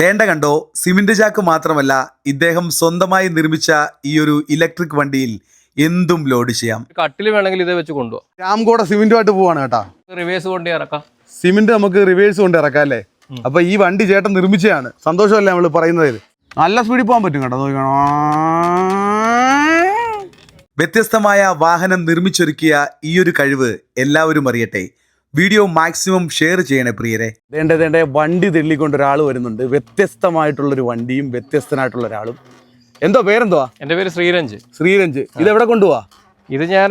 ദേണ്ട കണ്ടോ? സിമന്റ് ചാക്ക് മാത്രമല്ല ഇദ്ദേഹം സ്വന്തമായി നിർമ്മിച്ച ഈ ഒരു ഇലക്ട്രിക് വണ്ടിയിൽ എന്തും ലോഡ് ചെയ്യാം. കട്ടിൽ വേണമെങ്കിൽ ഇതേ വെച്ച് കൊണ്ടുപോകാം രാംകോട സിമെന്റുമായിട്ട് പോവാണ് കേട്ടോ. റിവേഴ്സ് കൊണ്ട് ഇറക്കാം. സിമെന്റ് നമുക്ക് റിവേഴ്സ് കൊണ്ട് ഇറക്കാം അല്ലേ? അപ്പൊ ഈ വണ്ടി ചേട്ടൻ നിർമ്മിച്ചതാണ്. സന്തോഷമല്ലേ നമ്മൾ പറയുന്നത്? ഇത്? നല്ല സ്പീഡിൽ പോകാൻ പറ്റും കേട്ടോ നോക്കണം വ്യത്യസ്തമായ വാഹനം നിർമ്മിച്ചൊരുക്കിയ ഈ ഒരു കഴിവ് എല്ലാവരും അറിയട്ടെ. വീഡിയോ മാക്സിമം ഷെയർ ചെയ്യണേ പ്രിയരെ. വേണ്ട വേണ്ട വണ്ടി തെള്ളിക്കൊണ്ട് ഒരാൾ വരുന്നുണ്ട്. വ്യത്യസ്തമായിട്ടുള്ളൊരു വണ്ടിയും വ്യത്യസ്തനായിട്ടുള്ള ഒരാളും. എന്തോ പേരെന്തുവാ? എന്റെ പേര് ശ്രീരഞ്ജ്. ശ്രീരഞ്ജ്. ഇത് എവിടെ കൊണ്ടുപോവാ? ഇത് ഞാൻ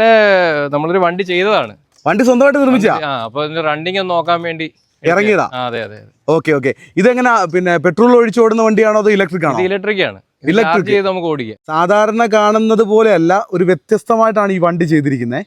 നമ്മളൊരു വണ്ടി ചെയ്തതാണ്. വണ്ടി സ്വന്തമായിട്ട് നിർമ്മിച്ചാ? ആ അപ്പോൾ റണ്ണിങ് ഒന്ന് നോക്കാൻ വേണ്ടി ഇറങ്ങിയതാ? ആ, അതെ അതെ അതെ. Okay okay. ഇതെങ്ങനെ പിന്നെ പെട്രോൾ ഒഴിച്ച് ഓടുന്ന വണ്ടിയാണോ അതോ ഇലക്ട്രിക് ആണോ? ഇലക്ട്രിക് ആണ്. Electric. ചാർജ് ചെയ്ത് നമുക്ക് ഓടിക്കാം. സാധാരണ കാണുന്നത് പോലെയല്ല ഒരു വ്യത്യസ്തമായിട്ടാണ് ഈ വണ്ടി ചെയ്തിരിക്കുന്നത്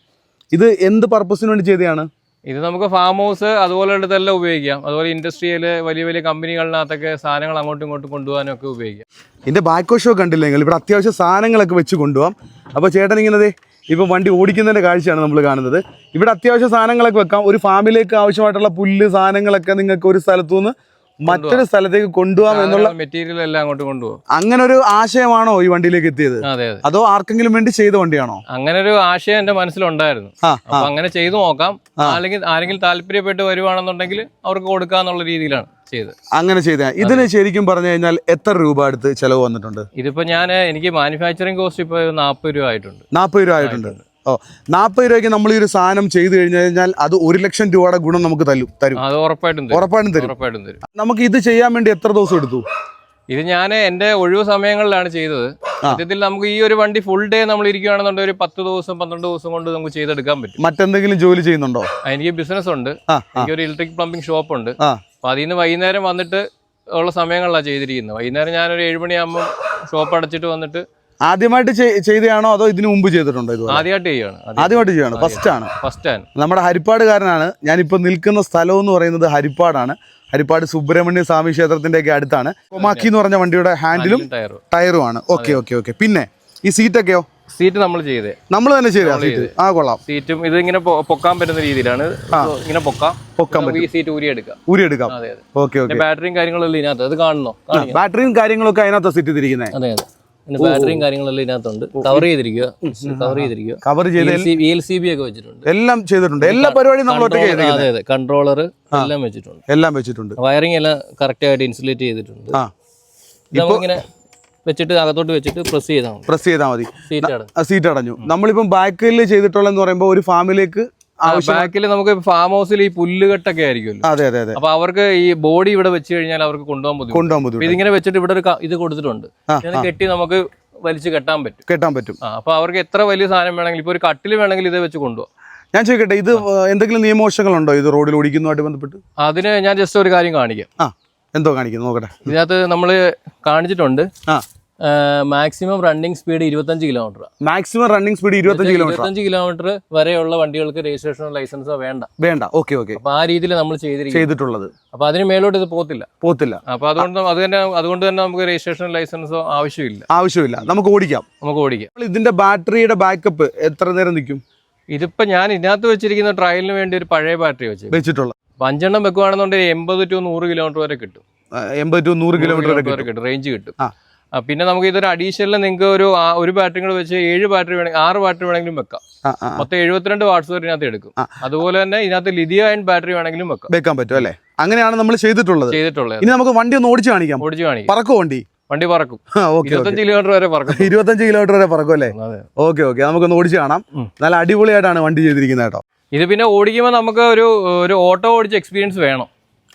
ഇത് എന്ത് പർപ്പസിന് വേണ്ടി ചെയ്തതാണ്? ഇത് നമുക്ക് ഫാം ഹൗസ് അതുപോലെ ഇതെല്ലാം ഉപയോഗിക്കാം. അതുപോലെ ഇൻഡസ്ട്രിയിൽ വലിയ വലിയ കമ്പനികളിനകത്തൊക്കെ സാധനങ്ങൾ അങ്ങോട്ടും ഇങ്ങോട്ടും കൊണ്ടുപോകാനൊക്കെ ഉപയോഗിക്കാം. ഇതിന്റെ ബാക്ക് വശമൊക്കെ കണ്ടില്ലെങ്കിൽ ഇവിടെ അത്യാവശ്യം സാധനങ്ങളൊക്കെ വെച്ച് കൊണ്ടുപോകാം അപ്പോൾ ചേട്ടൻ ഇങ്ങനെ ഇപ്പം വണ്ടി ഓടിക്കുന്നതിന്റെ കാഴ്ചയാണ് നമ്മൾ കാണുന്നത്. ഇവിടെ അത്യാവശ്യം സാധനങ്ങളൊക്കെ വെക്കാം. ഒരു ഫാമിലേക്ക് ആവശ്യമായിട്ടുള്ള പുല്ല് സാധനങ്ങളൊക്കെ നിങ്ങൾക്ക് ഒരു സ്ഥലത്തു നിന്ന് മറ്റൊരു സ്ഥലത്തേക്ക് കൊണ്ടുപോകാം എന്നുള്ള മെറ്റീരിയൽ എല്ലാം അങ്ങോട്ട് കൊണ്ടുപോകും. അങ്ങനെ ഒരു ആശയമാണോ ഈ വണ്ടിയിലേക്ക് എത്തിയത്? അതെ ആർക്കെങ്കിലും വേണ്ടി ചെയ്ത വണ്ടിയാണോ? അങ്ങനെ ഒരു ആശയം എന്റെ മനസ്സിലുണ്ടായിരുന്നു. അപ്പൊ അങ്ങനെ ചെയ്തു നോക്കാം. അല്ലെങ്കിൽ ആരെങ്കിലും താല്പര്യപ്പെട്ട് വരുവാണെന്നുണ്ടെങ്കിൽ അവർക്ക് കൊടുക്കാന്നുള്ള രീതിയിലാണ് ചെയ്തത്. അങ്ങനെ ചെയ്ത ഇതിന് ശരിക്കും പറഞ്ഞു കഴിഞ്ഞാൽ എത്ര രൂപ അടുത്ത് ചെലവ് വന്നിട്ടുണ്ട്? ഇതിപ്പോ ഞാൻ എനിക്ക് മാനുഫാക്ചറിങ് കോസ്റ്റ് ഇപ്പൊ നാൽപ്പത് രൂപ ആയിട്ടുണ്ട്. നാൽപ്പത് രൂപ ആയിട്ടുണ്ട്. ഓ നാൽപ്പത് രൂപയ്ക്ക് നമ്മൾ ഈ ഒരു സാധനം ചെയ്തു കഴിഞ്ഞു കഴിഞ്ഞാൽ അത് ഒരു ലക്ഷം രൂപയുടെ ഗുണം നമുക്ക് തരും തരും. അത് ഉറപ്പായിട്ടും തരും. ഉറപ്പായിട്ടും തരും. ഉറപ്പായിട്ടും തരും. നമുക്ക് ഇത് ചെയ്യാൻ വേണ്ടി എത്ര ദിവസം എടുത്തു? ഇത് ഞാൻ എന്റെ ഒഴിവ് സമയങ്ങളിലാണ് ചെയ്തത്. സത്യത്തിൽ നമുക്ക് ഈ ഒരു വണ്ടി ഫുൾ ഡേ നമ്മൾ ഇരിക്കുകയാണെന്നുണ്ടെങ്കിൽ ഒരു പത്ത് ദിവസം പന്ത്രണ്ട് ദിവസം കൊണ്ട് നമുക്ക് ചെയ്തെടുക്കാൻ പറ്റും. മറ്റെന്തെങ്കിലും ജോലി ചെയ്യുന്നുണ്ടോ? ആ, എനിക്ക് ബിസിനസ് ഉണ്ട്. ആ ആ. എനിക്കൊരു ഇലക്ട്രിക് പ്ലംബിംഗ് ഷോപ്പ് ഉണ്ട്. ആ. അപ്പൊ അതിൽ നിന്ന് വൈകുന്നേരം വന്നിട്ട് ഉള്ള സമയങ്ങളിലാണ് ചെയ്തിരിക്കുന്നത്. വൈകുന്നേരം ഞാനൊരു ഏഴ് മണിയാകുമ്പോൾ ഷോപ്പ് അടച്ചിട്ട് വന്നിട്ട് ആദ്യമായിട്ട് ചെയ്- ചെയ്തതാണോ അതോ ഇതിനു മുമ്പ് ചെയ്തിട്ടുണ്ടോ ഇത് ആദ്യമായിട്ട് ചെയ്യാണ് ആദ്യമായിട്ട് ചെയ്യാണ് ഫസ്റ്റ് ആണ്. ഫസ്റ്റ് ആണ്. നമ്മുടെ ഹരിപ്പാടുകാരനാണ്. ഞാനിപ്പോൾ നിൽക്കുന്ന സ്ഥലം എന്ന് പറയുന്നത് ഹരിപ്പാടാണ്. ഹരിപ്പാട് സുബ്രഹ്മണ്യ സ്വാമി ക്ഷേത്രത്തിന്റെ ഒക്കെ അടുത്താണ്. കൊമാക്കി എന്ന് പറഞ്ഞ വണ്ടിയുടെ ഹാൻഡിലും ടയറും. ടയറുമാണ്. Okay okay okay. പിന്നെ ഈ സീറ്റൊക്കെയോ? സീറ്റ് നമ്മൾ ചെയ്തേ. നമ്മൾ തന്നെ ചെയ്താ സീറ്റ്. ആ കൊള്ളാം. സീറ്റും ഇത് ഇങ്ങനെ പൊക്കാൻ പറ്റുന്ന രീതിയിലാണ്. ഇങ്ങനെ പൊക്കാം. പൊക്കാൻ പറ്റും ഈ സീറ്റ് ഊരി എടുക്കാം ഊരി എടുക്കാം. അതെ അതെ. Okay okay. ബാറ്ററിയും കാര്യങ്ങളെല്ലാം ഇതിനകത്ത്. അത് കാണണോ. ബാറ്ററിയും കാര്യങ്ങളൊക്കെ അതിനകത്ത് സീറ്റ് തിരിക്കുന്നത് അതെ അതെ. പിന്നെ ബാറ്ററിയും കാര്യങ്ങളെല്ലാം ഇതിനകത്തുണ്ട്. കവർ ചെയ്തിരിക്കുക കവർ ചെയ്തിരിക്കുക കവർ ചെയ്ത് വി എൽ സി ബി ഒക്കെ വെച്ചിട്ടുണ്ട്. എല്ലാം ചെയ്തിട്ടുണ്ട്. എല്ലാ പരിപാടിയും നമ്മൾ ഒറ്റ അതെ അതെ. കൺട്രോളർ എല്ലാം വെച്ചിട്ടുണ്ട്. എല്ലാം വെച്ചിട്ടുണ്ട്. വയറിംഗ് എല്ലാം കറക്റ്റ് ആയിട്ട് ഇൻസുലേറ്റ് ചെയ്തിട്ടുണ്ട്. നമ്മളിങ്ങനെ വെച്ചിട്ട് അകത്തോട്ട് വെച്ചിട്ട് പ്രസ് ചെയ്താൽ മതി. പ്രസ് ചെയ്താൽ മതി. സീറ്റ് അടഞ്ഞു. നമ്മളിപ്പം ബാക്കിൽ ചെയ്തിട്ടുള്ളതെന്ന് പറയുമ്പോൾ ഒരു ഫാമിലേക്ക് ബാക്കിൽ നമുക്ക് ഫാം ഹൗസിൽ ഈ പുല്ലുകെട്ടൊക്കെ ആയിരിക്കുമല്ലോ. അതെ അതെ അതെ. അപ്പൊ അവർക്ക് ഈ ബോഡി ഇവിടെ വെച്ച് കഴിഞ്ഞാൽ അവർക്ക് കൊണ്ടുപോകാൻ ബുദ്ധിമുട്ട്. കൊണ്ടുപോകാൻ ബുദ്ധിമുട്ട്. ഇതിങ്ങനെ വെച്ചിട്ട് ഇവിടെ ഒരു ഇത് കൊടുത്തിട്ടുണ്ട്. കെട്ടി നമുക്ക് വലിച്ചു കെട്ടാൻ പറ്റും. കെട്ടാൻ പറ്റും. അപ്പൊ അവർക്ക് എത്ര വലിയ സാധനം വേണമെങ്കിൽ ഇപ്പൊ ഒരു കട്ടിൽ വേണമെങ്കിൽ ഇത് വെച്ച് കൊണ്ടുപോകാം. ഞാൻ ചോദിക്കട്ടെ ഇത് എന്തെങ്കിലും നിയമവശങ്ങളുണ്ടോ ഇത് റോഡിൽ ഓടിക്കുന്നതുമായിട്ട് ബന്ധപ്പെട്ട്? അതിന് ഞാൻ ജസ്റ്റ് ഒരു കാര്യം കാണിക്കാം. ആ എന്തോ കാണിക്കുന്നു നോക്കട്ടെ. ഇതിനകത്ത് നമ്മൾ കാണിച്ചിട്ടുണ്ട്. ആ. മാക്സിമം റണ്ണിങ് സ്പീഡ് ഇരുപത്തഞ്ച് കിലോമീറ്റർ മാക്സിമം റണ്ണിംഗ് സ്പീഡ് ഇരുപത്തഞ്ച് കിലോമീറ്റർ ഇരുപത്തഞ്ച് കിലോമീറ്റർ വരെയുള്ള വണ്ടികൾക്ക് രജിസ്ട്രേഷനോ ലൈസൻസോ വേണ്ട. വേണ്ട. ഓക്കെ ഓക്കെ അപ്പൊ ആ രീതിയിൽ നമ്മൾ ചെയ്തിട്ടുള്ളത്. അപ്പൊ അതിന് മേലോട്ട് ഇത് പോകത്തില്ല. പോത്തില്ല അപ്പൊ അതുകൊണ്ട് അത് തന്നെ അതുകൊണ്ട് തന്നെ നമുക്ക് രജിസ്ട്രേഷനോ ലൈസൻസോ ആവശ്യമില്ല. ആവശ്യമില്ല. നമുക്ക് ഓടിക്കാം. നമുക്ക് ഓടിക്കാം. ഇതിന്റെ ബാറ്ററിയുടെ ബാക്കപ്പ് എത്ര നേരം നിൽക്കും? ഇതിപ്പോ ഞാൻ ഇതിനകത്ത് വെച്ചിരിക്കുന്ന ട്രയലിന് വേണ്ടി ഒരു പഴയ ബാറ്ററി വെച്ച്. വെച്ചിട്ടുള്ള. അഞ്ചെണ്ണം വെക്കുവാണെന്നുണ്ടെങ്കിൽ എൺപത് ടു നൂറ് കിലോമീറ്റർ വരെ കിട്ടും. എൺപത് ടു നൂറ് കിലോമീറ്റർ വരെ കിട്ടും. റേഞ്ച് കിട്ടും. പിന്നെ നമുക്ക് ഇതൊരു അഡീഷണൽ നിങ്ങൾക്ക് ഒരു ഒരു ബാറ്ററി കൂടെ വെച്ച് ഏഴ് ബാറ്ററി വേണമെങ്കിൽ ആറ് ബാറ്ററി വേണമെങ്കിലും വെക്കാം. മൊത്തം എഴുപത്തിരണ്ട് വാട്സ് വരെ ഇതിനകത്ത് എടുക്കും. അതുപോലെ തന്നെ ഇതിനകത്ത് ലിഥിയ അയൺ ബാറ്ററി വേണമെങ്കിലും വെക്കാം. വെക്കാൻ പറ്റും അല്ലേ? അങ്ങനെയാണ് നമ്മൾ ചെയ്തിട്ടുള്ളത്. ചെയ്തിട്ടുള്ളത്. ഇനി നമുക്ക് വണ്ടി ഒന്ന് ഓടിച്ചു കാണിക്കാം. ഓടിച്ചു കാണിക്കാം. പറക്കും വണ്ടി? വണ്ടി പറക്കും. ഇരുപത്തഞ്ച് കിലോമീറ്റർ വരെ പറക്കും. ഇരുപത്തഞ്ച് കിലോമീറ്റർ വരെ പറക്കും അല്ലേ? Okay okay. നമുക്കൊന്ന് ഓടിച്ചു കാണാം. നല്ല അടിപൊളിയായിട്ടാണ് വണ്ടി ചെയ്തിരിക്കുന്നത് കേട്ടോ. ഇത് പിന്നെ ഓടിക്കുമ്പോൾ നമുക്ക് ഒരു ഒരു ഓട്ടോ ഓടിച്ച എക്സ്പീരിയൻസ് വേണം.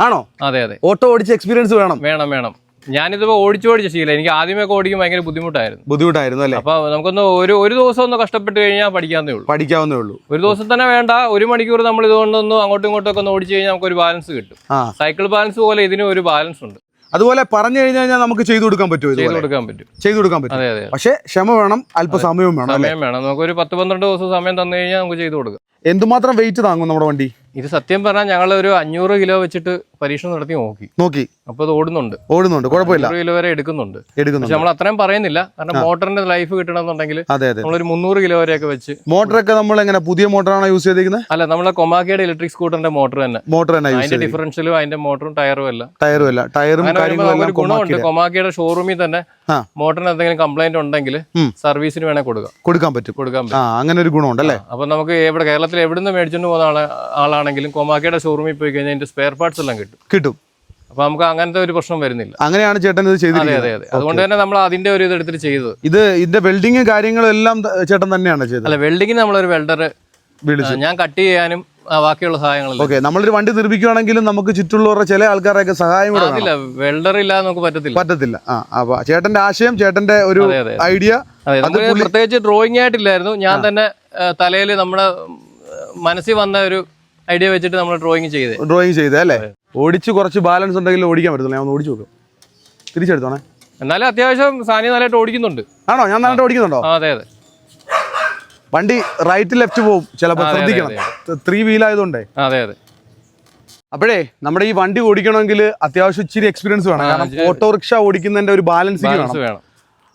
ആണോ? അതെ അതെ. ഓട്ടോ ഓടിച്ച എക്സ്പീരിയൻസ് വേണം. വേണം വേണം. ഞാനിതിപ്പോ ഓടിച്ചു ഓടിച്ച ശീലം. എനിക്ക് ആദ്യമൊക്കെ ഓടിക്കും ഭയങ്കര ബുദ്ധിമുട്ടായിരുന്നു. ബുദ്ധിമുട്ടായിരുന്നു അല്ലേ? അപ്പൊ നമുക്കൊന്ന് ഒരു ഒരു ദിവസം ഒന്ന് കഷ്ടപ്പെട്ട് കഴിഞ്ഞാൽ പഠിക്കാവുന്നേ ഉള്ളൂ. പഠിക്കാവുന്നേ ഉള്ളൂ. ഒരു ദിവസം തന്നെ വേണ്ട. ഒരു മണിക്കൂർ നമ്മൾ ഇതുകൊണ്ടൊന്ന് അങ്ങോട്ടും ഇങ്ങോട്ടും ഒക്കെ ഒന്ന് ഓടിച്ചു കഴിഞ്ഞാൽ നമുക്ക് ഒരു ബാലൻസ് കിട്ടും. സൈക്കിൾ ബാലൻസ് പോലെ ഇതിനും ഒരു ബാലൻസ് ഉണ്ട്. അതുപോലെ പറഞ്ഞു കഴിഞ്ഞു കഴിഞ്ഞാൽ നമുക്ക് ചെയ്തു കൊടുക്കാൻ പറ്റുമോ ചെയ്തു കൊടുക്കാൻ പറ്റും. ചെയ്തു കൊടുക്കാൻ പറ്റും. അതെ അതെ പക്ഷേ ക്ഷമ വേണം അല്പസമയവും വേണം അല്ലേ? സമയം വേണം. നമുക്ക് ഒരു പത്ത് പന്ത്രണ്ട് ദിവസം സമയം തന്നു കഴിഞ്ഞാൽ നമുക്ക് ചെയ്തു കൊടുക്കാം. എന്തുമാത്രം വെയിറ്റ് താങ്ങും നമ്മുടെ വണ്ടി? ഇത് സത്യം പറഞ്ഞാൽ ഞങ്ങൾ ഒരു അഞ്ഞൂറ് കിലോ വെച്ചിട്ട് പരീക്ഷണം നടത്തി നോക്കി. നോക്കി. അപ്പൊ അത് ഓടുന്നുണ്ട്. ഓടുന്നുണ്ട്. കുഴപ്പമില്ല. നൂറ് കിലോ വരെ എടുക്കുന്നുണ്ട്. പക്ഷെ എടുക്കുന്നുണ്ട് നമ്മൾ അത്രയും പറയുന്നില്ല. കാരണം മോട്ടറിന്റെ ലൈഫ് കിട്ടണമെന്നുണ്ടെങ്കിൽ അതെ അതെ. നമ്മളൊരു മുന്നൂറ് കിലോ വരെയൊക്കെ വെച്ച് മോട്ടറൊക്കെ നമ്മൾ എങ്ങനെ പുതിയ മോട്ടറാണോ യൂസ് ചെയ്തിരിക്കുന്നത് അല്ല നമ്മളെ കൊമാക്കിയുടെ ഇലക്ട്രിക് സ്കൂട്ടറിന്റെ മോട്ടർ തന്നെ. മോട്ടർ തന്നെ അതിന്റെ ഡിഫറൻഷ്യലും അതിന്റെ മോട്ടറും ടയറും അല്ല ടയറും അല്ല ടയറും കാര്യങ്ങളും ഗുണമുണ്ട്. കൊമാക്കിയുടെ ഷോറൂമിൽ തന്നെ. മോട്ടറിന് എന്തെങ്കിലും കംപ്ലൈന്റ് ഉണ്ടെങ്കിൽ. സർവീസിന് വേണേ കൊടുക്കാം. കൊടുക്കാൻ പറ്റും. കൊടുക്കാൻ പറ്റും. അങ്ങനെ ഒരു ഗുണമുണ്ട് അല്ലേ? അപ്പൊ നമുക്ക് എവിടെ കേരളത്തിൽ എവിടുന്ന് മേടിച്ചുകൊണ്ട് പോകുന്ന ആളെ ആളാണെങ്കിലും കൊമാക്കിയുടെ ഷോറൂമിൽ പോയി കഴിഞ്ഞാൽ അതിന്റെ സ്പെയർ പാർട്സ് എല്ലാം കിട്ടും. കിട്ടും. കിട്ടും അപ്പൊ നമുക്ക് അങ്ങനത്തെ ഒരു പ്രശ്നം വരുന്നില്ല. അങ്ങനെയാണ് ചേട്ടൻ ഇത് ചെയ്തത് അതെ അതെ അതുകൊണ്ട് തന്നെ നമ്മൾ അതിന്റെ ഒരു ഇത് എടുത്തിട്ട് ചെയ്തത്. ഇത് ഇതിന്റെ വെൽഡിങ്ങും കാര്യങ്ങളും എല്ലാം ചേട്ടൻ തന്നെയാണ് ചെയ്തത്. അല്ല വെൽഡിങ്ങിന് നമ്മളൊരു വെൽഡർ വിളിച്ചു. ഞാൻ കട്ട് ചെയ്യാനും ബാക്കിയുള്ള സഹായങ്ങളും ഓക്കെ നമ്മളൊരു വണ്ടി നിർമ്മിക്കുകയാണെങ്കിലും നമുക്ക് ചുറ്റുള്ളവരുടെ ചില ആൾക്കാരൊക്കെ സഹായം കൂടെ വെൽഡർ ഇല്ലാതെ നമുക്ക് പറ്റത്തില്ല. പറ്റത്തില്ല. ആ അപ്പൊ ചേട്ടന്റെ ആശയം ചേട്ടന്റെ ഒരു. ഐഡിയ പ്രത്യേകിച്ച് ഡ്രോയിങ് ആയിട്ടില്ലായിരുന്നു. ഞാൻ തന്നെ തലയിൽ നമ്മുടെ മനസ്സിൽ വന്ന ഒരു ഐഡിയ വെച്ചിട്ട് നമ്മൾ ഡ്രോയിങ് ചെയ്ത്. ഡ്രോയിങ് ചെയ്തേ അല്ലേ? ഓടിച്ച് കുറച്ച് ബാലൻസ് ഉണ്ടെങ്കിൽ ഓടിക്കാൻ പറ്റത്തില്ല. ഞാൻ ഒന്ന് ഓടിച്ചു നോക്കാം. തിരിച്ചെടുത്തോണേ. എന്നാലും അത്യാവശ്യം സാനി നല്ലതായിട്ട് ഓടിക്കുന്നുണ്ട്. ആണോ? ഞാൻ നന്നായിട്ട് ഓടിക്കുന്നുണ്ടോ? ആ, അതെ അതെ. വണ്ടി റൈറ്റ് ലെഫ്റ്റ് പോവും. ചിലപ്പോൾ അതെ, അതെ, ശ്രദ്ധിക്കണം. ത്രീ വീൽ ആയതുകൊണ്ടേ. ആ, അതെ അതെ. അപ്പോഴേ നമ്മുടെ ഈ വണ്ടി ഓടിക്കണമെങ്കിൽ അത്യാവശ്യം ഇച്ചിരി എക്സ്പീരിയൻസ് വേണം. കാരണം ഓട്ടോറിക്ഷ ഓടിക്കുന്നതിന്റെ ഒരു ബാലൻസിങ് വേണം. ബാലൻസ് വേണം.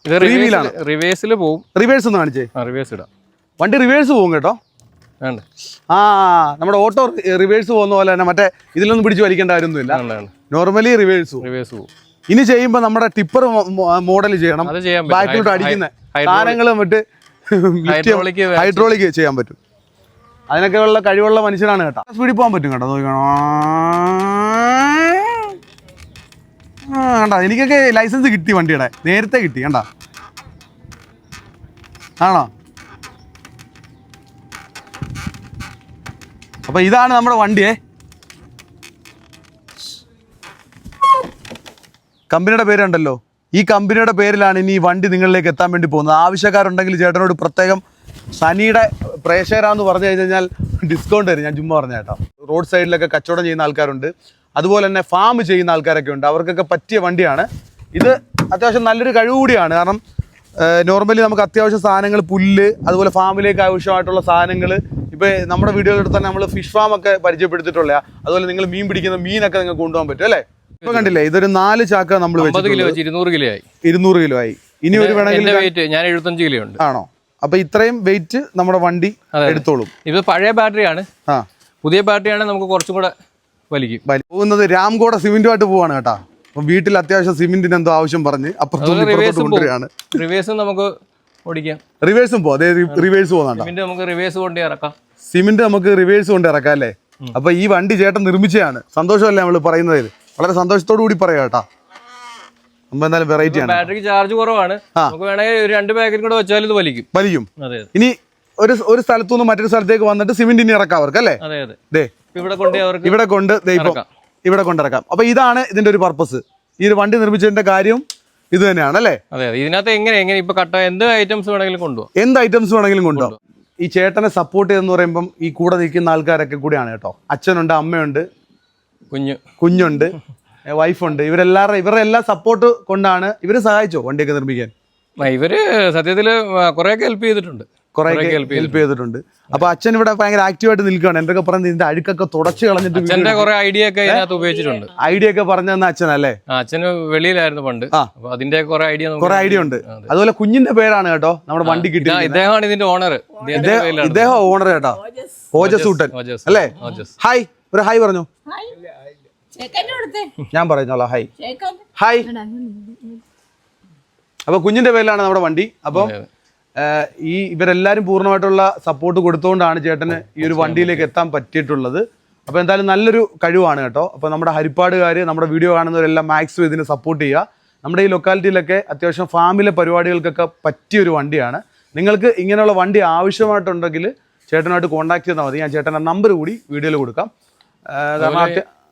ഇത് Three wheel ആണ്. റിവേഴ്സിൽ പോവും. റിവേഴ്സ് ഒന്ന് കാണിച്ചേ. റിവേഴ്സ് ഇടാം. വണ്ടി റിവേഴ്സ് പോകും കേട്ടോ. വേണ്ട. ആ നമ്മുടെ ഓട്ടോ റിവേഴ്സ് പോകുന്ന പോലെ തന്നെ മറ്റേ ഇതിലൊന്നും പിടിച്ച് വലിക്കേണ്ട കാര്യമൊന്നുമില്ല. നോർമലി റിവേഴ്സ് റിവേഴ്സ് പോകും. ഇനി ചെയ്യുമ്പോൾ നമ്മുടെ ടിപ്പർ മോഡൽ ചെയ്യണം. ബാക്കിലോട്ട് അടിക്കുന്ന മറ്റ് ഹൈഡ്രോളിക് ഹൈഡ്രോളിക് ചെയ്യാൻ പറ്റും. അതിനൊക്കെ ഉള്ള കഴിവുള്ള മനുഷ്യനാണ് കേട്ടോ. സ്പീഡിൽ പോകാൻ പറ്റും കേട്ടോ നോക്കണം കണ്ട? എനിക്കൊക്കെ ലൈസൻസ് കിട്ടി വണ്ടിയുടെ. നേരത്തെ കിട്ടി കണ്ട? ആണോ? അപ്പൊ ഇതാണ് നമ്മുടെ വണ്ടിയെ. കമ്പനിയുടെ പേരുണ്ടല്ലോ. ഈ കമ്പനിയുടെ പേരിലാണ് ഇനി ഈ വണ്ടി നിങ്ങളിലേക്ക് എത്താൻ വേണ്ടി പോകുന്നത്. ആവശ്യക്കാരുണ്ടെങ്കിൽ ചേട്ടനോട് പ്രത്യേകം സനിയുടെ പ്രേക്ഷകരാന്ന് പറഞ്ഞു കഴിഞ്ഞാൽ ഡിസ്കൗണ്ട് തരും. ഞാൻ ചുമ്മാ പറഞ്ഞ കേട്ടോ. റോഡ് സൈഡിലൊക്കെ കച്ചവടം ചെയ്യുന്ന ആൾക്കാരുണ്ട്. അതുപോലെ തന്നെ ഫാം ചെയ്യുന്ന ആൾക്കാരൊക്കെ ഉണ്ട്. അവർക്കൊക്കെ പറ്റിയ വണ്ടിയാണ്. ഇത് അത്യാവശ്യം നല്ലൊരു കഴിവ് കൂടിയാണ്. കാരണം നോർമലി നമുക്ക് അത്യാവശ്യം സാധനങ്ങൾ പുല്ല് അതുപോലെ ഫാമിലേക്ക് ആവശ്യമായിട്ടുള്ള സാധനങ്ങൾ ഇപ്പോൾ നമ്മുടെ വീഡിയോയിൽ തന്നെ നമ്മൾ ഫിഷ് ഫാം ഒക്കെ പരിചയപ്പെടുത്തിയിട്ടുള്ള അതുപോലെ നിങ്ങൾ മീൻ പിടിക്കുന്ന മീനൊക്കെ നിങ്ങൾക്ക് കൊണ്ടുപോകാൻ പറ്റും അല്ലേ? ഇപ്പൊ കണ്ടില്ലേ ഇതൊരു നാല് ചാക്ക നമ്മൾ കിലോ വെച്ച് ഇരുന്നൂറ് കിലോ ആയി. ഇരുന്നൂറ് കിലോ ആയി. ഇനി ഒരു വേണമെങ്കിൽ വെയിറ്റ് ഞാൻ എഴുപത്തഞ്ച് കിലോ ഉണ്ട്. ആണോ? അപ്പൊ ഇത്രയും വെയിറ്റ് നമ്മുടെ വണ്ടി എടുത്തോളും. ഇത് പഴയ ബാറ്ററിയാണ് ആ. പുതിയ ബാറ്ററി ആണ് നമുക്ക് കുറച്ചും കൂടെ വലിക്കും. വലി- പോകുന്നത് രാംകോട സിമെന്റുമായിട്ട് പോവാണ് കേട്ടാ. അപ്പൊ വീട്ടിൽ അത്യാവശ്യം സിമെന്റിന് എന്തോ ആവശ്യം പറഞ്ഞ് ഇപ്പുറത്തോട്ട് റിവേഴ്സും നമുക്ക് ഓടിക്കാം. റിവേഴ്സും റിവേഴ്സ് പോകുന്നുണ്ടോ നമുക്ക് റിവേഴ്സ് കൊണ്ട് ഇറക്കാം. സിമെന്റ് നമുക്ക് റിവേഴ്സ് കൊണ്ട് ഇറക്കാം അല്ലേ? അപ്പൊ ഈ വണ്ടി ചേട്ടൻ നിർമ്മിച്ചതാണ് സന്തോഷമല്ലേ നമ്മൾ പറയുന്നത്? വളരെ സന്തോഷത്തോടു കൂടി പറയാം കേട്ടാ. എന്തായാലും വെറൈറ്റി ആണ്. ബാറ്ററിക്ക് ചാർജ് കുറവാണ്. നമുക്ക് വേണമെങ്കിൽ ഒരു രണ്ട് പാക്കറ്റ് കൂടെ വെച്ചാൽ ഇത് വലിക്കും. വലിക്കും ഇനി ഒരു ഒരു സ്ഥലത്തു നിന്ന് മറ്റൊരു സ്ഥലത്തേക്ക് വന്നിട്ട് സിമെന്റ് ഇനി ഇറക്കാം അവർക്ക് അല്ലേ? അതെ ഇവിടെ കൊണ്ട് ഇവിടെ കൊണ്ട് ദേ ഇപ്പം ഇറക്കാം. ഇവിടെ കൊണ്ടിറക്കാം അപ്പൊ ഇതാണ് ഇതിന്റെ ഒരു പർപ്പസ് ഈ ഒരു വണ്ടി നിർമ്മിച്ചതിന്റെ കാര്യം ഇത് തന്നെയാണ് അല്ലേ? അതെ ഇതിനകത്ത് എങ്ങനെ എങ്ങനെ? ഇപ്പൊ കട്ട എന്ത് ഐറ്റംസ് വേണമെങ്കിലും കൊണ്ടുപോകാം. എന്ത് ഐറ്റംസ് വേണമെങ്കിലും കൊണ്ടുപോകും. ഈ ചേട്ടനെ സപ്പോർട്ട് ചെയ്തെന്ന് പറയുമ്പം ഈ കൂടെ നിൽക്കുന്ന ആൾക്കാരൊക്കെ കൂടിയാണ് കേട്ടോ. അച്ഛനുണ്ട് അമ്മയുണ്ട് കുഞ്ഞ്. കുഞ്ഞുണ്ട് വൈഫുണ്ട് ഇവരെല്ലാവരുടെ ഇവരുടെ എല്ലാ സപ്പോർട്ട് കൊണ്ടാണ് ഇവരെ സഹായിച്ചോ വണ്ടിയൊക്കെ നിർമ്മിക്കാൻ? ഇവർ സത്യത്തിൽ കുറെയൊക്കെ ഹെൽപ്പ് ചെയ്തിട്ടുണ്ട്. കുറെ ഹെൽപ്പ് ചെയ്തിട്ടുണ്ട്. അപ്പൊ അച്ഛൻ ഇവിടെ ഭയങ്കര ആക്റ്റീവായിട്ട് നിൽക്കുകയാണ് എന്തൊക്കെ പറഞ്ഞ് ഇതിന്റെ അഴുക്കൊക്കെ തുടച്ച് കളഞ്ഞിട്ട് കുറെ ഐഡിയ ഒക്കെ ഇതിനകത്ത് ഉപയോഗിച്ചിട്ടുണ്ട്. ഐഡിയ ഒക്കെ പറഞ്ഞു തന്ന അച്ഛനല്ലേ അച്ഛന് വെളിയിലായിരുന്നു പണ്ട്. അതിന്റെ കുറെ ഐഡിയ കുറെ ഐഡിയ ഉണ്ട്. അതുപോലെ കുഞ്ഞിന്റെ പേരാണ് കേട്ടോ നമ്മുടെ വണ്ടി കിട്ടി ഇദ്ദേഹമാണ് ഇതിന്റെ ഓണർ ഇദ്ദേഹം ഓണർ കേട്ടോ. ഓജസൂട്ടൻ അല്ലേ? ഹായ് ഒരു ഹായ് പറഞ്ഞു? ഞാൻ പറഞ്ഞോളാം. ഹായ് ഹായ് അപ്പൊ കുഞ്ഞിന്റെ പേരിലാണ് നമ്മുടെ വണ്ടി. അപ്പം ഈ ഇവരെല്ലാവരും പൂർണമായിട്ടുള്ള സപ്പോർട്ട് കൊടുത്തുകൊണ്ടാണ് ചേട്ടന് ഈ ഒരു വണ്ടിയിലേക്ക് എത്താൻ പറ്റിയിട്ടുള്ളത്. അപ്പോൾ എന്തായാലും നല്ലൊരു കഴിവാണ് കേട്ടോ. അപ്പോൾ നമ്മുടെ ഹരിപ്പാടുകാർ നമ്മുടെ വീഡിയോ കാണുന്നവരെല്ലാം മാക്സിമം ഇതിനെ സപ്പോർട്ട് ചെയ്യുക. നമ്മുടെ ഈ ലൊക്കാലിറ്റിയിലൊക്കെ അത്യാവശ്യം ഫാമിലെ പരിപാടികൾക്കൊക്കെ പറ്റിയ ഒരു വണ്ടിയാണ്. നിങ്ങൾക്ക് ഇങ്ങനെയുള്ള വണ്ടി ആവശ്യമായിട്ടുണ്ടെങ്കിൽ ചേട്ടനായിട്ട് കോൺടാക്ട് ചെയ്താൽ മതി. ഞാൻ ചേട്ടന്റെ നമ്പർ കൂടി വീഡിയോയിൽ കൊടുക്കാം. കാരണം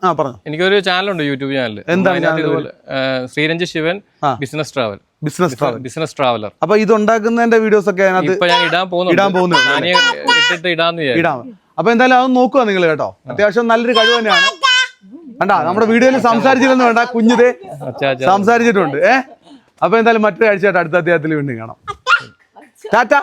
ആ പറഞ്ഞു. എനിക്കൊരു ചാനലുണ്ട് യൂട്യൂബ് ചാനൽ എന്താണ് Sreeranj Shivan business travel business business traveller. അപ്പൊ ഇത് ഉണ്ടാക്കുന്നതിന്റെ വീഡിയോസ് ഒക്കെ അതിനകത്ത് ഞാൻ ഇടാൻ പോകുന്നു ഇടാൻ ഇട്ടിട്ട് ഇടാന്ന് ഇടാം. അപ്പൊ എന്തായാലും അത് നോക്കുക നിങ്ങൾ കേട്ടോ. അത്യാവശ്യം നല്ലൊരു കഴിവ് തന്നെയാണ്. കണ്ടാ നമ്മുടെ വീഡിയോയിൽ സംസാരിച്ചില്ലെന്ന് വേണ്ട കുഞ്ഞിതേ സംസാരിച്ചിട്ടുണ്ട്. ഏ? അപ്പൊ എന്തായാലും മറ്റൊരു ആഴ്ചയായിട്ട് അടുത്ത അധ്യായത്തിൽ വീണ്ടും കാണാം. ടാറ്റ.